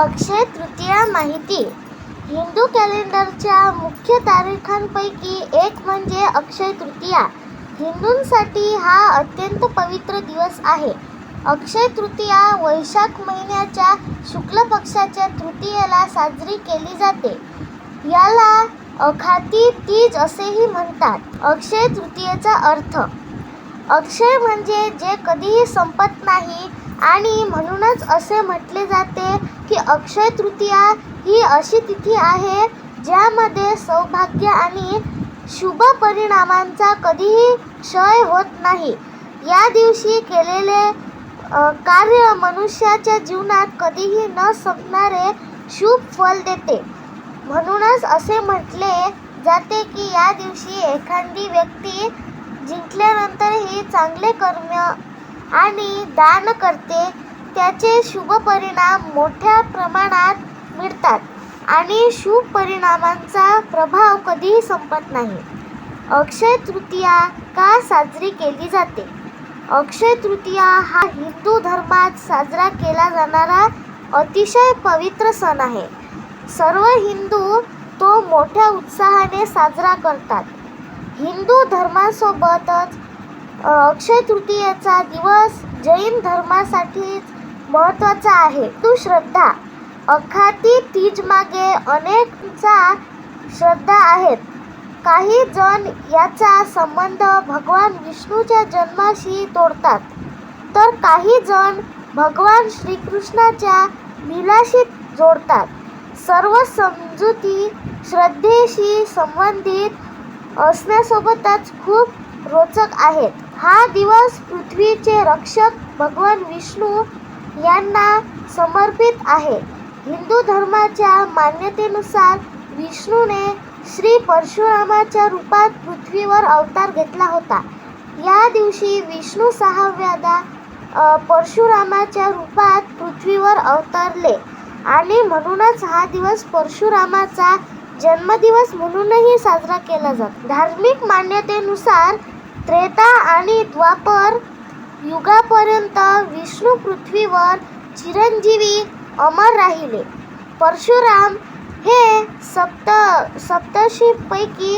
अक्षय तृतीया माहिती. हिंदू कॅलेंडरच्या मुख्य तारीखांपैकी एक म्हणजे अक्षय तृतीया. हिंदूंसाठी हा अत्यंत पवित्र दिवस आहे. अक्षय तृतीया वैशाख महिन्याच्या शुक्ल पक्षाच्या तृतीयेला साजरी केली जाते. याला अखाती तीज असेही म्हणतात. अक्षय तृतीयेचा अर्थ अक्षय म्हणजे जे कधीही संपत नाही आणि म्हणूनच असे म्हटले जाते की अक्षय तृतीया ही अशी तिथी आहे ज्यामध्ये सौभाग्य आणि शुभ परिणामांचा कधीही क्षय होत नाही. या दिवशी केलेले कार्य मनुष्याच्या जीवनात कधीही न संपणारे शुभ फल देते. म्हणूनच असे म्हटले जाते की या दिवशी एखादी व्यक्ती जिंकल्यानंतरही चांगले कर्म आणि दान करते त्याचे शुभ परिणाम मोठ्या प्रमाणात मिळतात आणि शुभ परिणामांचा प्रभाव कधीही संपत नाही. अक्षय तृतीया का साजरी केली जाते? अक्षय तृतीया हा हिंदू धर्मात साजरा केला जाणारा अतिशय पवित्र सण आहे. सर्व हिंदू तो मोठ्या उत्साहाने साजरा करतात. हिंदू धर्मासोबतच अक्षय तृतीयेचा दिवस जैन धर्मासाठी महत्त्वाचा आहे. तू श्रद्धा. अखाती तीज मागे अनेकचा श्रद्धा आहेत. काही जण याचा संबंध भगवान विष्णूच्या जन्माशी तोडतात. तर काही जण भगवान श्रीकृष्णाच्या लीलाशी जोडतात. सर्व समजुती श्रद्धेशी संबंधित असण्यासोबतच खूप रोचक आहेत. हा दिवस पृथ्वीचे रक्षक भगवान विष्णू यांना समर्पित आहे. हिंदू धर्माच्या मान्यतेनुसार विष्णूने श्री परशुरामाच्या रूपात पृथ्वीवर अवतार घेतला होता. या दिवशी विष्णू सहाव्यादा परशुरामाच्या रूपात पृथ्वीवर अवतरले आणि म्हणूनच हा दिवस परशुरामाचा जन्मदिवस म्हणूनही साजरा केला जातो. धार्मिक मान्यतेनुसार त्रेता आणि द्वापर युगापर्यंत विष्णू पृथ्वीवर चिरंजीवी अमर राहिले. परशुराम हे सप्त सप्तशीपैकी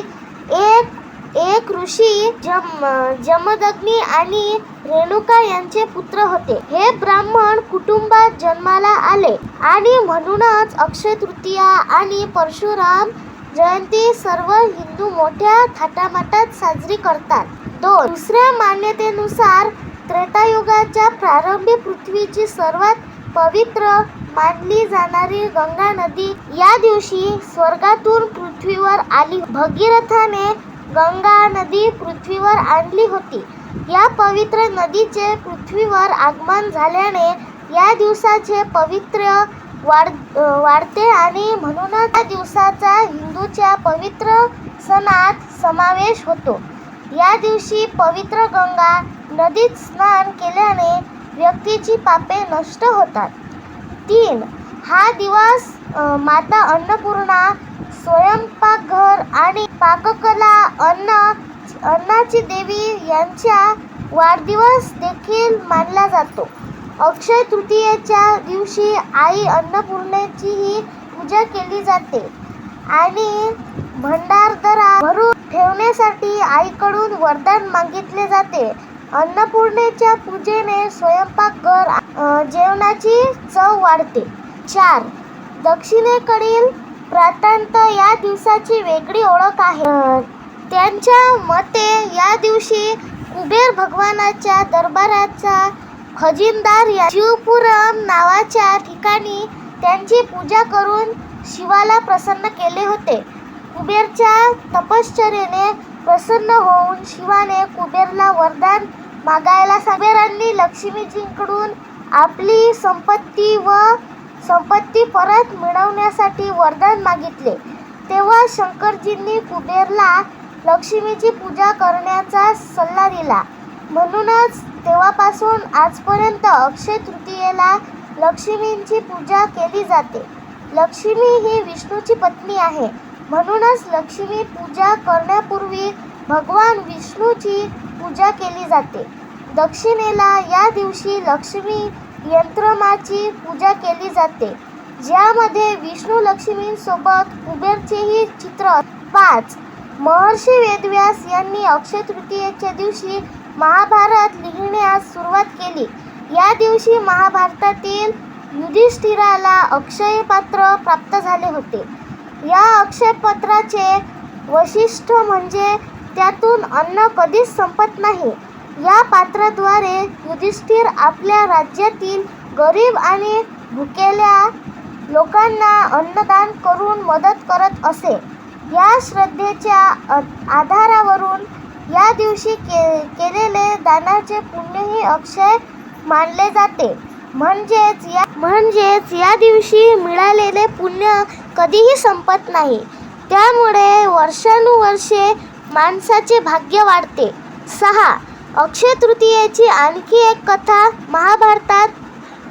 एक एक ऋषी जम जमदग्नी आणि रेणुका यांचे पुत्र होते. हे ब्राह्मण कुटुंबात जन्माला आले आणि म्हणूनच अक्षय तृतीया आणि परशुराम जयंती सर्व हिंदू मोठ्या थाटामाटात साजरी करतात. दोन दुसऱ्या मान्यतेनुसार त्रेतायुगाच्या प्रारंभी पृथ्वीची सर्वात पवित्र मानली जाणारी गंगा नदी या दिवशी स्वर्गातून पृथ्वीवर आली. भगीरथाने गंगा नदी पृथ्वीवर आणली होती. या पवित्र नदीचे पृथ्वीवर आगमन झाल्याने या दिवसाचे पवित्र वाढ वाढते आणि म्हणूनच या दिवसाचा हिंदूच्या पवित्र सणात समावेश होतो. या दिवशी पवित्र गंगा नदीत स्नान केल्याने व्यक्तीची पापे नष्ट होतात. तीन हा दिवस माता अन्नपूर्णा स्वयंपाकघर आणि पाककला अन्न अन्नाची देवी यांच्या वाढदिवस देखील मानला जातो. अक्षय तृतीयेच्या दिवशी आई अन्नपूर्णेचीही पूजा केली जाते आणि भंडारदरा भरून ठेवण्यासाठी आईकडून वरदान मागितले जाते. अन्नपूर्णेच्या पूजेने स्वयंपाकघर जेवणाची चव वाढते. चार दक्षिणेकडील प्रातांत या दिवसाची वेगळी ओळख आहे. त्यांच्या मते या दिवशी कुबेर भगवानाच्या दरबाराचा खजिनदार या शिवपुरम नावाच्या ठिकाणी त्यांची पूजा करून शिवाला प्रसन्न केले होते. कुबेरच्या तपश्चर्येने प्रसन्न होऊन शिवाने कुबेरला वरदान मागायला सांग- कुबेरांनी लक्ष्मीजींकडून आपली संपत्ती व संपत्ती परत मिळवण्यासाठी वरदान मागितले. तेव्हा शंकरजींनी कुबेरला लक्ष्मीची पूजा करण्याचा सल्ला दिला. म्हणूनच तेव्हापासून आजपर्यंत अक्षय तृतीयेला लक्ष्मींची पूजा केली जाते. लक्ष्मी ही विष्णूची पत्नी आहे. म्हणूनच लक्ष्मी पूजा करण्यापूर्वी भगवान विष्णूची पूजा केली जाते. दक्षिणेला या दिवशी लक्ष्मी यंत्रमाची पूजा केली जाते ज्यामध्ये विष्णू लक्ष्मींसोबत कुबेरचेही चित्र पाच. महर्षी वेदव्यास यांनी अक्षय तृतीयेच्या दिवशी महाभारत लिहिण्यास सुरुवात केली. या दिवशी महाभारतातील युधिष्ठिराला अक्षय पात्र प्राप्त झाले होते. या अक्षयपत्राचे वैशिष्ट्य म्हणजे त्यातून अन्न कधीच संपत नाही. या पात्राद्वारे युधिष्ठिर आपल्या राज्यातील गरीब आणि भुकेल्या लोकांना अन्नदान करून मदत करत असे. या श्रद्धेच्या आ- आधारावरून या दिवशी के केलेले दानाचे पुण्यही अक्षय मानले जाते. म्हणजेच या म्हणजेच या दिवशी मिळालेले पुण्य कधीही संपत नाही. त्यामुळे वर्षानुवर्षे माणसाचे भाग्य वाढते. सहा अक्षय तृतीयेची आणखी एक कथा महाभारतात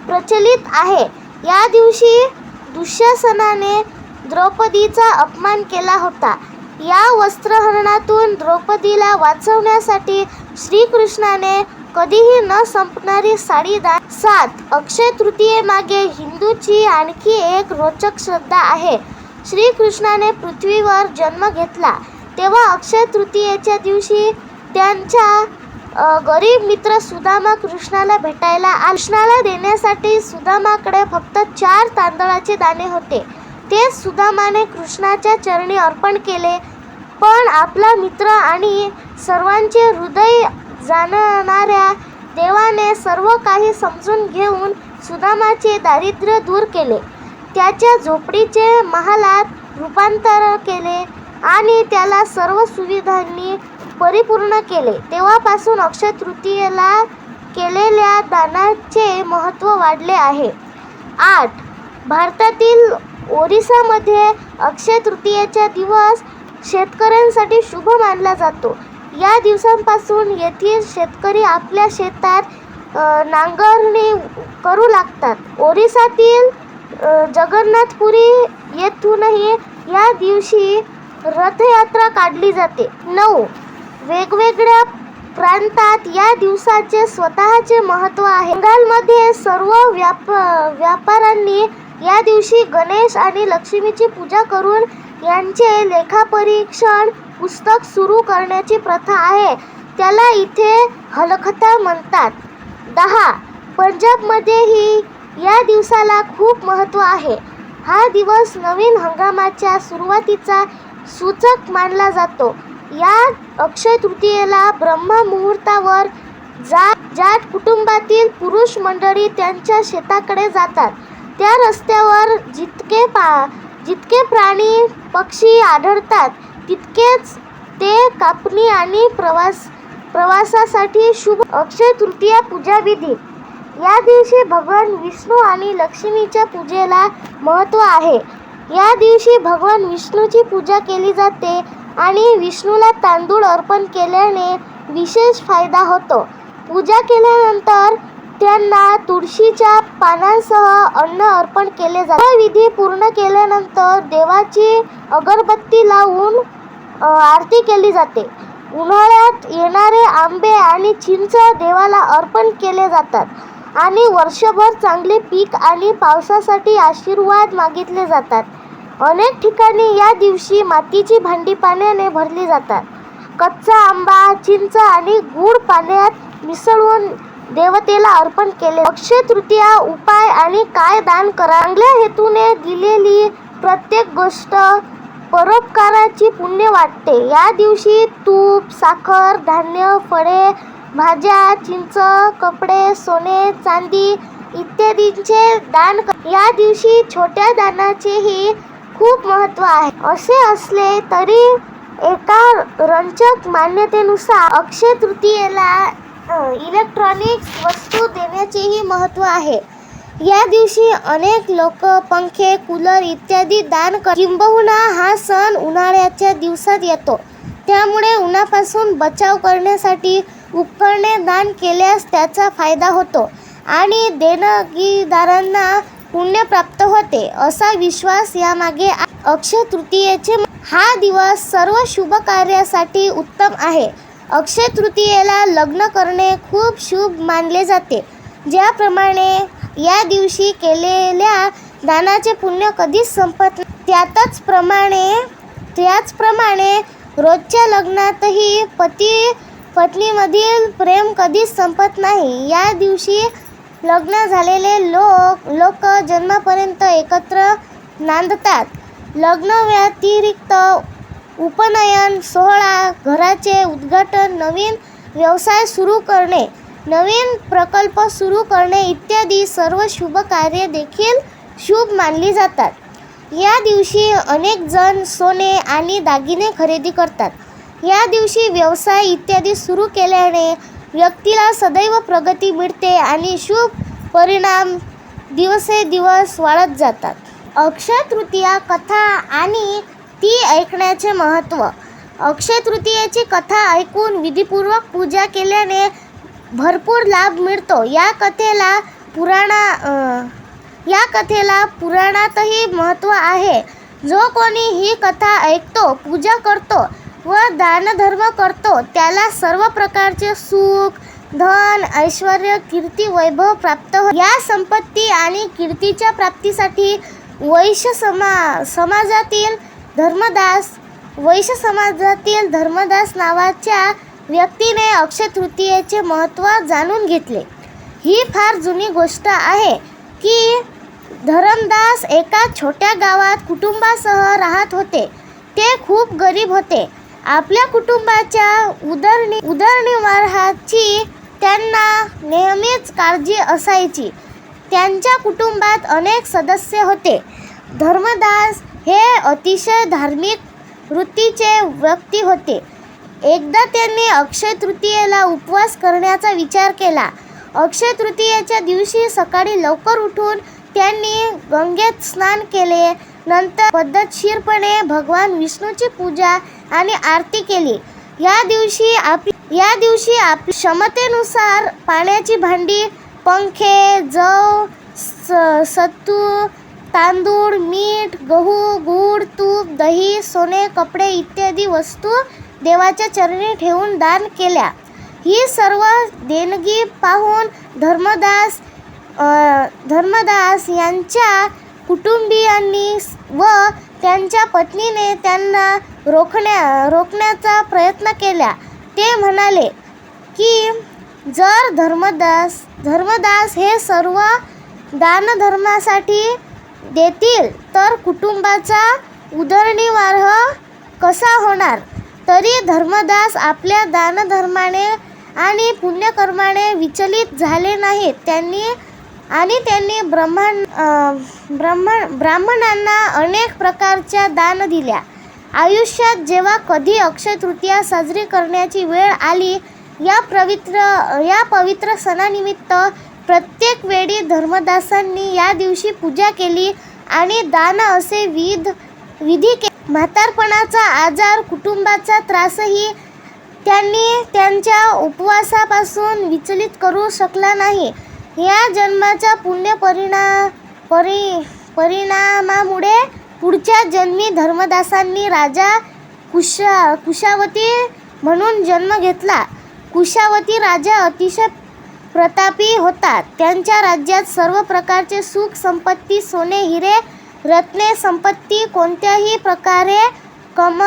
प्रचलित आहे. या दिवशी दुःशासनाने द्रौपदीचा अपमान केला होता. या वस्त्रहरणातून द्रौपदीला वाचवण्यासाठी श्रीकृष्णाने कधीही न संपणारी साडीदान सात. अक्षय तृतीयेमागे हिंदूची आणखी एक रोचक श्रद्धा आहे. श्रीकृष्णाने पृथ्वीवर जन्म घेतला. तेव्हा अक्षय तृतीयेच्या दिवशी त्यांच्या गरीब मित्र सुदामा कृष्णाला भेटायला कृष्णाला देण्यासाठी सुदामाकडे फक्त चार तांदळाचे दाणे होते. ते सुदामाने कृष्णाच्या चरणी अर्पण केले. पण आपला मित्र आणि सर्वांचे हृदय जाणणाऱ्या देवाने सर्व काही समजून घेऊन सुदामाचे दारिद्र्य दूर केले. त्याच्या झोपडीचे महालात रूपांतर केले आणि त्याला सर्व सुविधांनी परिपूर्ण केले. तेव्हापासून अक्षय तृतीयेला केलेल्या दानाचे महत्त्व वाढले आहे. आठ. भारतातील ओरिसामध्ये अक्षय तृतीयेचा दिवस शेतकऱ्यांसाठी शुभ मानला जातो. या दिवसांपासून येथील शेतकरी आपल्या शेतात नांगरणी करू लागतात. ओरिसातील जगन्नाथपुरी येथूनही या दिवशी रथयात्रा काढली जाते. नऊ वेगवेगळ्या प्रांतात या दिवसाचे स्वतःचे महत्त्व आहे. बंगालमध्ये सर्व व्याप व्यापाऱ्यांनी या दिवशी गणेश आणि लक्ष्मीची पूजा करून यांचे लेखापरीक्षण पुस्तक सुरू करण्याची प्रथा आहे. त्याला इथे हलखता म्हणतात. दहा. पंजाबमध्येही या दिवसाला खूप महत्त्व आहे. हा दिवस नवीन हंगामाच्या सुरुवातीचा सूचक मानला जातो. या अक्षय तृतीयेला ब्रह्म मुहूर्तावर जा जाट कुटुंबातील पुरुष मंडळी त्यांच्या शेताकडे जातात. त्या रस्त्यावर जितके पा जितके प्राणी पक्षी आढळतात तितकेच ते कापणी आणि प्रवास प्रवासासाठी शुभ अक्षय तृतीया पूजा विधी या दिवशी भगवान विष्णू आणि लक्ष्मीच्या पूजेला महत्त्व आहे. या दिवशी भगवान विष्णूची पूजा केली जाते आणि विष्णूला तांदूळ अर्पण केल्याने विशेष फायदा होतो. पूजा केल्यानंतर त्यांना तुळशीच्या पानांसह अन्न अर्पण केले जाते. विधी पूर्ण केल्यानंतर देवाची अगरबत्ती लावून आरती केली जाते. उन्हाळ्यात येणारे आंबे आणि चिंच देवाला अर्पण केले जातात आणि वर्षभर चांगले पीक आणि पावसासाठी आशीर्वाद मागितले जातात. अनेक ठिकाणी या दिवशी मातीची भांडी पाण्याने भरली जातात. कच्चा आंबा चिंच आणि गूळ पाण्यात मिसळून देवतेला अर्पण केले. अक्षय तृतीया उपाय आणि काय दान करा. चांगल्या हेतूने दिलेली प्रत्येक गोष्ट परोपकाराची पुण्य वाटते. या दिवशी तूप साखर धान्य फळे भाज्या चिंच कपडे सोने चांदी इत्यादींचे दान क- या दिवशी छोट्या दानाचेही खूप महत्त्व आहे. असे असले तरी एका रंजक मान्यतेनुसार अक्षय तृतीयेला इलेक्ट्रॉनिक्स वस्तू देण्याचेही महत्त्व आहे. या दिवशी अनेक लोक पंखे कूलर इत्यादी दान कर किंबहुना हा सण उन्हाळ्याच्या दिवसात येतो. त्यामुळे उन्हापासून बचाव करण्यासाठी उपकरणे दान केल्यास त्याचा फायदा होतो आणि देणगीदारांना पुण्य प्राप्त होते असा विश्वास यामागे अक्षय तृतीयेचे हा दिवस सर्व शुभ कार्यासाठी उत्तम आहे. अक्षय तृतीयेला लग्न करणे खूप शुभ मानले जाते. ज्याप्रमाणे या दिवशी केलेल्या दानाचे पुण्य कधीच संपत नाही. त्यातच प्रमाणे त्याचप्रमाणे रोजच्या लग्नातही पती पत्नीमधील प्रेम कधीच संपत नाही या दिवशी लग्न झालेले लोक लोक जन्मापर्यंत एकत्र नांदतात लग्न व्यतिरिक्त उपनयन सोहळा घराचे उद्घाटन नवीन व्यवसाय सुरू करणे नवीन प्रकल्प सुरू करणे इत्यादी सर्व शुभ कार्य देखील शुभ मानली जातात. या दिवशी अनेक जण सोने आणि दागिने खरेदी करतात. या दिवशी व्यवसाय इत्यादी सुरू केल्याने व्यक्तीला सदैव प्रगती मिळते आणि शुभ परिणाम दिवसेदिवस वाढत जातात. अक्षय तृतीया कथा आणि ती ऐकण्याचे महत्त्व. अक्षय तृतीयेची कथा ऐकून विधीपूर्वक पूजा केल्याने भरपूर लाभ मिळतो. या कथेला पुराणा या कथेला पुराणातही महत्त्व आहे. जो कोणी ही कथा ऐकतो पूजा करतो व दानधर्म करतो त्याला सर्व प्रकारचे सुख धन ऐश्वर कीर्ती वैभव प्राप्त हो या संपत्ती आणि कीर्तीच्या प्राप्तीसाठी वैश्य समा समाजातील धर्मदास वैश्य समाजातील धर्मदास नावाच्या व्यक्तीने अक्षय तृतीयेचे महत्त्व जाणून घेतले. ही फार जुनी गोष्ट आहे की धरमदास एका छोट्या गावात कुटुंबासह राहत होते. ते खूप गरीब होते. आपल्या कुटुंबाच्या उदरनि उदरनिर्वाहाची त्यांना नेहमीच काळजी असायची. त्यांच्या कुटुंबात अनेक सदस्य होते. धर्मदास हे अतिशय धार्मिक वृत्तीचे व्यक्ती होते. एकदा त्यांनी अक्षय तृतीयेला उपवास करण्याचा विचार केला. अक्षय तृतीयेच्या दिवशी सकाळी लवकर उठून त्यांनी गंगेत स्नान केले. नंतर पद्धतशीरपणे भगवान विष्णूची पूजा आणि आरती केली. या दिवशी आप या दिवशी आप क्षमतेनुसार पाण्याची भांडी पंखे जव स सत्तू तांदूळ मीठ गहू गूळ तूप दही सोने कपडे इत्यादी वस्तू देवाच्या चरणी ठेवून दान केल्या. ही सर्व देणगी पाहून धर्मदास धर्मदास यांच्या कुटुंबियांनी व त्यांच्या पत्नीने त्यांना रोखण्या रोखण्याचा प्रयत्न केला. ते म्हणाले की जर धर्मदास धर्मदास हे सर्व दानधर्मासाठी देतील तर कुटुंबाचा उदरनिर्वाह कसा होणार? तरी धर्मदास आपल्या दानधर्माने आणि पुण्यकर्माने विचलित झाले नाहीत. त्यांनी आणि त्यांनी ब्रह्मण ब्रह्मण ब्राह्मणांना अनेक प्रकारच्या दान दिल्या. आयुष्यात जेव्हा कधी अक्षय तृतीया साजरी करण्याची वेळ आली या पवित्र या पवित्र सणानिमित्त प्रत्येक वेळी धर्मदासांनी या दिवशी पूजा केली आणि दान असे विध विधी के म्हातारपणाचा आजार कुटुंबाचा त्रासही त्यांनी त्यांच्या उपवासापासून विचलित करू शकला नाही. या जन्माच्या पुण्य परिणा परि परिणामामुळे पुढच्या जन्मी धर्मदासांनी राजा कुशा कुशावती म्हणून जन्म घेतला. कुशावती राजा अतिशय प्रतापी होता. त्यांच्या राज्यात सर्व प्रकारचे सुख संपत्ती सोने हिरे रत्ने संपत्ती कोणत्याही प्रकारे कम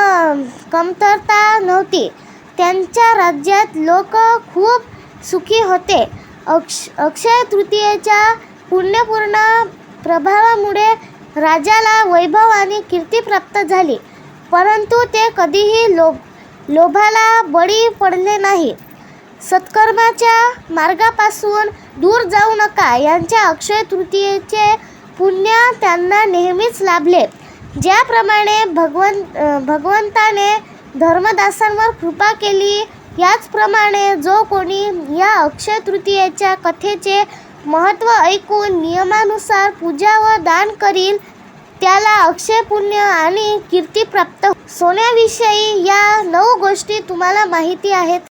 कमतरता नव्हती. त्यांच्या राज्यात लोक खूप सुखी होते. अक्ष अक्षय तृतीयेच्या पुण्यपूर्ण प्रभावामुळे राजाला वैभव आणि कीर्ती प्राप्त झाली. परंतु ते कधीही लोभ लोभाला बळी पडले नाही. सत्कर्माच्या मार्गापासून दूर जाऊ नका यांच्या अक्षय तृतीयेचे पुण्य त्यांना नेहमीच लाभले. ज्याप्रमाणे भगवन भगवंताने धर्मदासांवर कृपा केली याचप्रमाणे जो कोणी या अक्षय तृतीयेच्या कथेचे महत्त्व ऐकून नियमानुसार पूजा व दान करील त्याला अक्षय पुण्य आणि कीर्ती प्राप्त हो. सोन्याविषयी या नऊ गोष्टी तुम्हाला माहिती आहेत.